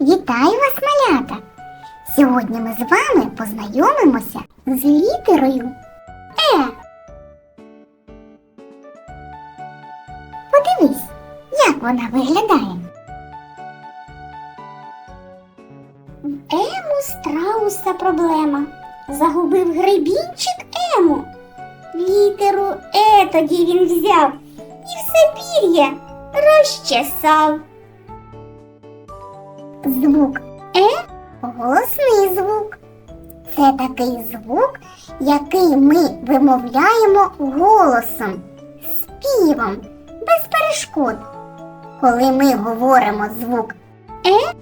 Вітаю вас, малята! Сьогодні ми з вами познайомимося з літерою Е. Подивись, як вона виглядає. В Ему страуса проблема. Загубив гребінчик Ему. Літеру Е тоді він взяв і все пір'я розчесав. Звук Е голосний звук. Це такий звук, який ми вимовляємо голосом, співом, без перешкод. Коли ми говоримо звук Е,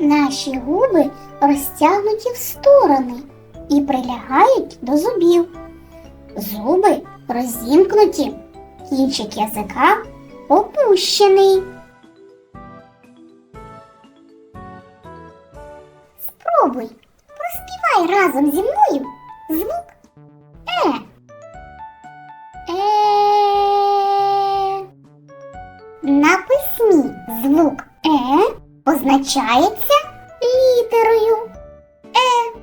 наші губи розтягнуті в сторони і прилягають до зубів. Зуби розімкнуті, кінчик язика опущений. Спробуй, проспівай разом зі мною звук Е. Е. На письмі звук Е позначається літерою Е.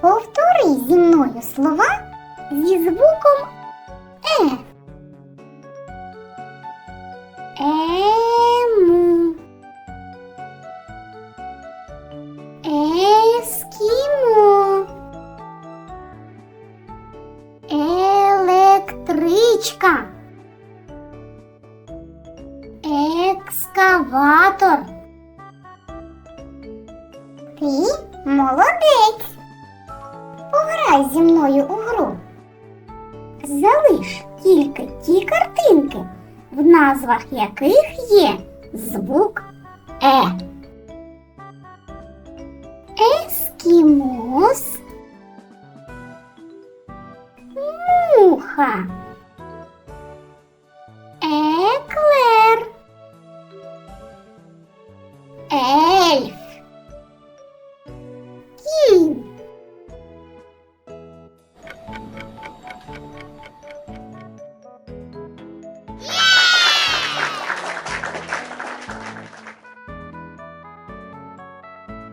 Повтори зі мною слова зі звуком Е. Електричка. Екскаватор. Ти молодець. Пограй зі мною у гру. Залиш тільки ті картинки, в назвах яких є звук Е. Ескімос. Муха.